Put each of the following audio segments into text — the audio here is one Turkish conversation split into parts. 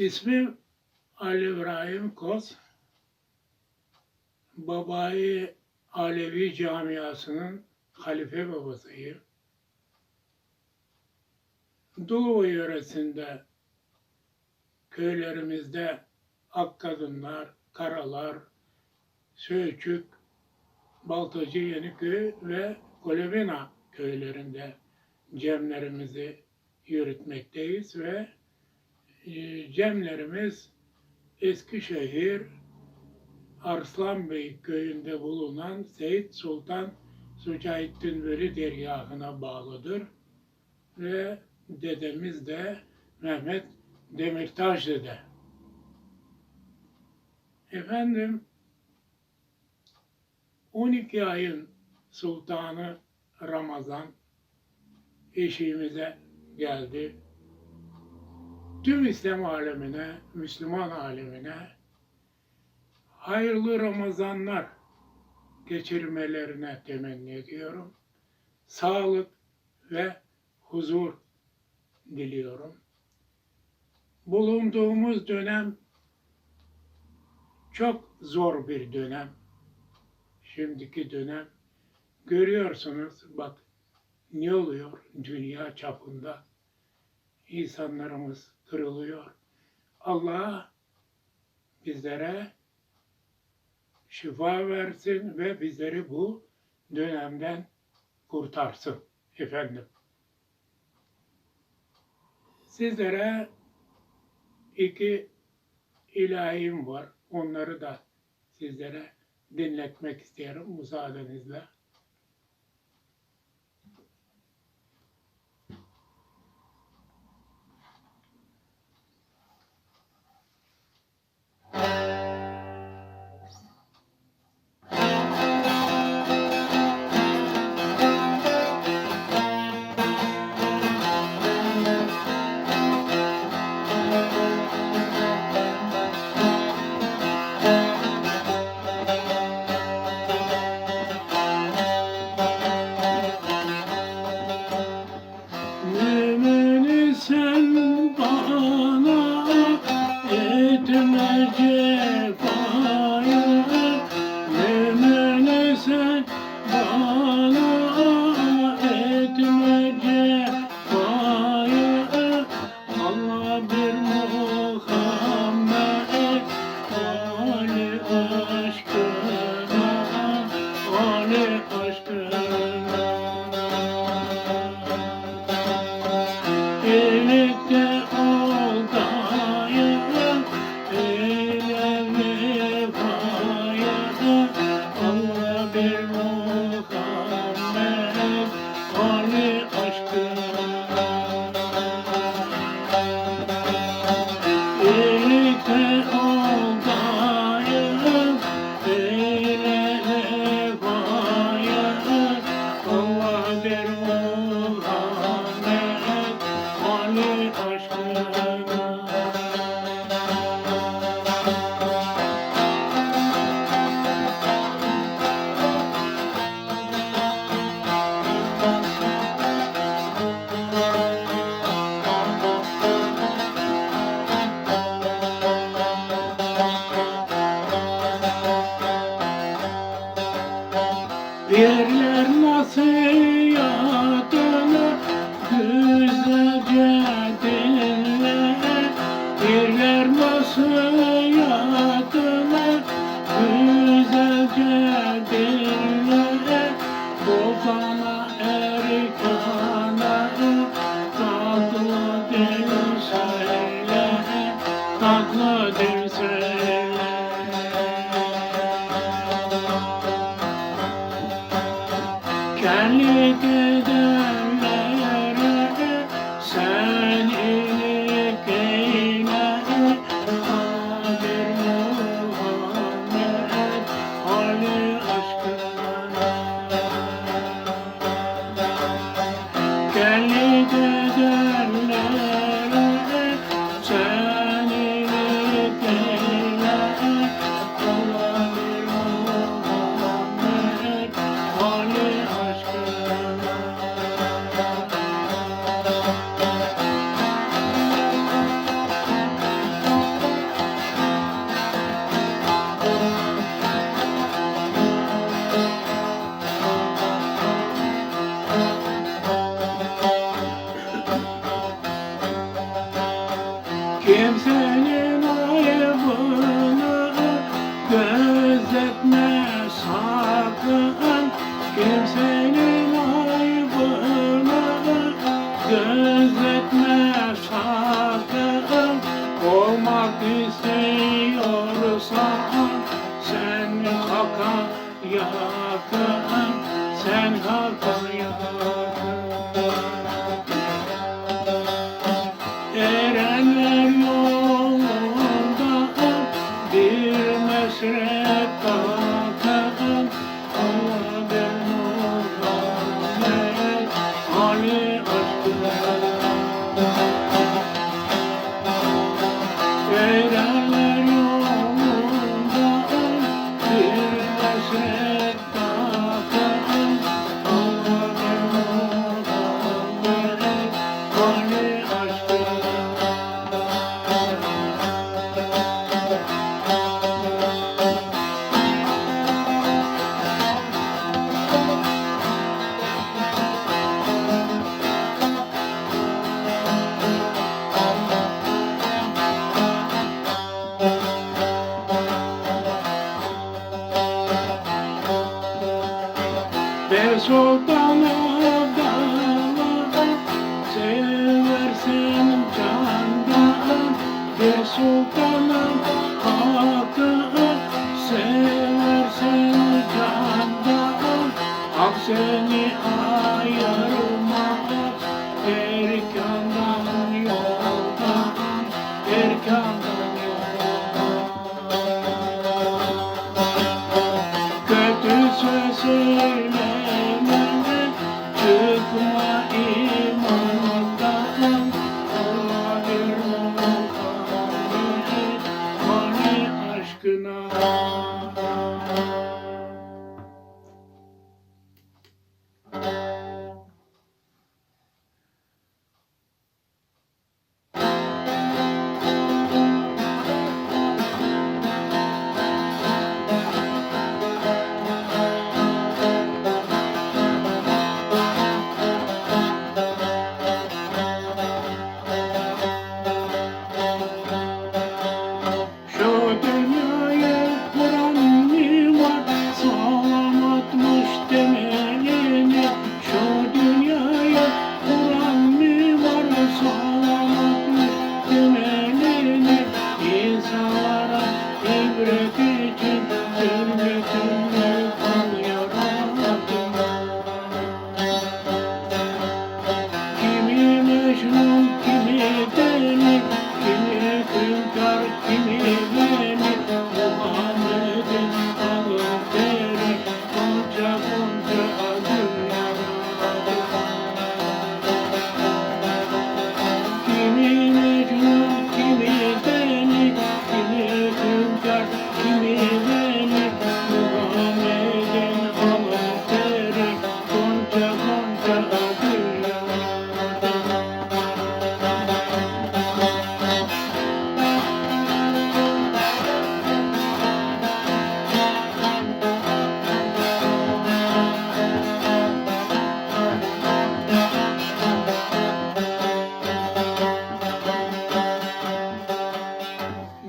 İsmim Ali İbrahim Koz. Babayı Alevi camiasının halife babasıyım. Doğu yöresinde köylerimizde ak kadınlar, karalar, Söğütçük, Baltacı Yeniköy ve Kolebina köylerinde cemlerimizi yürütmekteyiz ve cemlerimiz Eskişehir Arslanbey köyünde bulunan Seyit Sultan Sucaettin Veli dergahına bağlıdır ve dedemiz de Mehmet Demirtaş dede. Efendim 12 ayın sultanı Ramazan eşiğimize geldi. Tüm İslam alemine, Müslüman alemine hayırlı Ramazanlar geçirmelerine temenni ediyorum. Sağlık ve huzur diliyorum. Bulunduğumuz dönem çok zor bir dönem. Şimdiki dönem görüyorsunuz bak ne oluyor dünya çapında. İnsanlarımız kırılıyor. Allah bizlere şifa versin ve bizleri bu dönemden kurtarsın efendim. Sizlere iki ilahim var. Onları da sizlere dinletmek isterim müsaadenizle. Yerler nasihatını güzelce dinle Yerler nasihatını güzelce dinle Bozana erkana tatlı dil söyle Tatlı dil söyle etme sakın Olmak istiyorsan Sen hakka yakın Sen hakka yakın.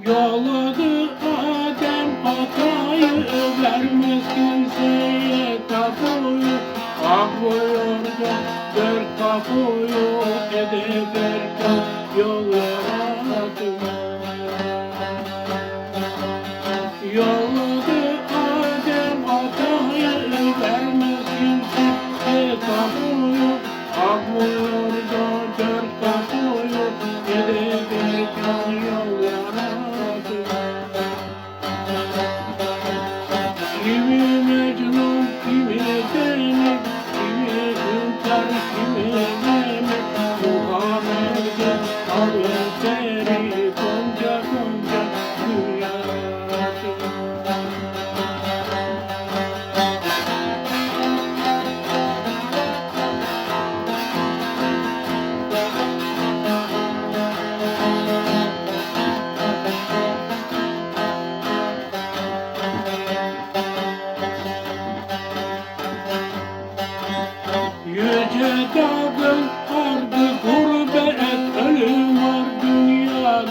Yoladı Adem hatayı vermez kimseye kabul edip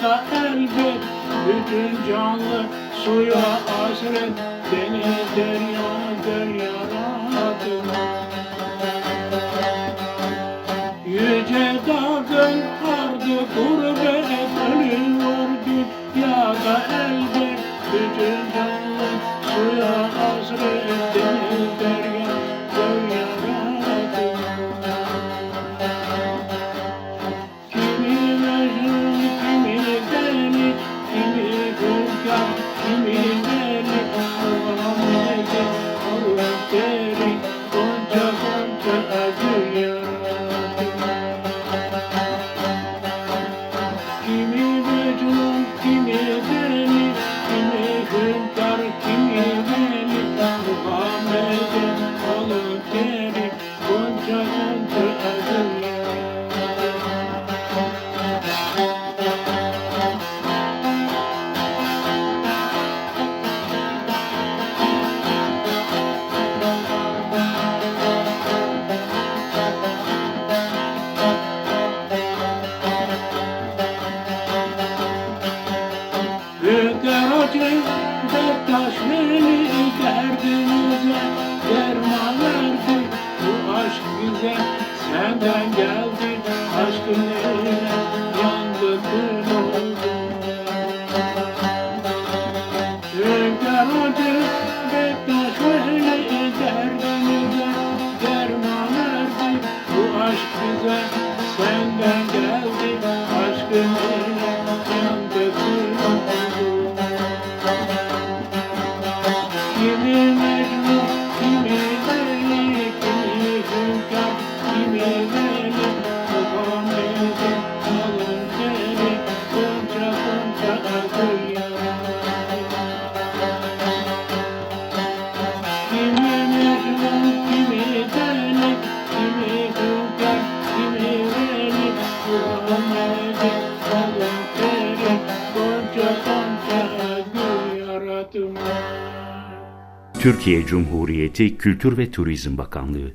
da elbet Bütün canlı suya hasret. Beni derya deryana Yüce dağın ardı gurbet Ölüyor. Dünyada elbet Bütün canlı suya Türkiye Cumhuriyeti Kültür ve Turizm Bakanlığı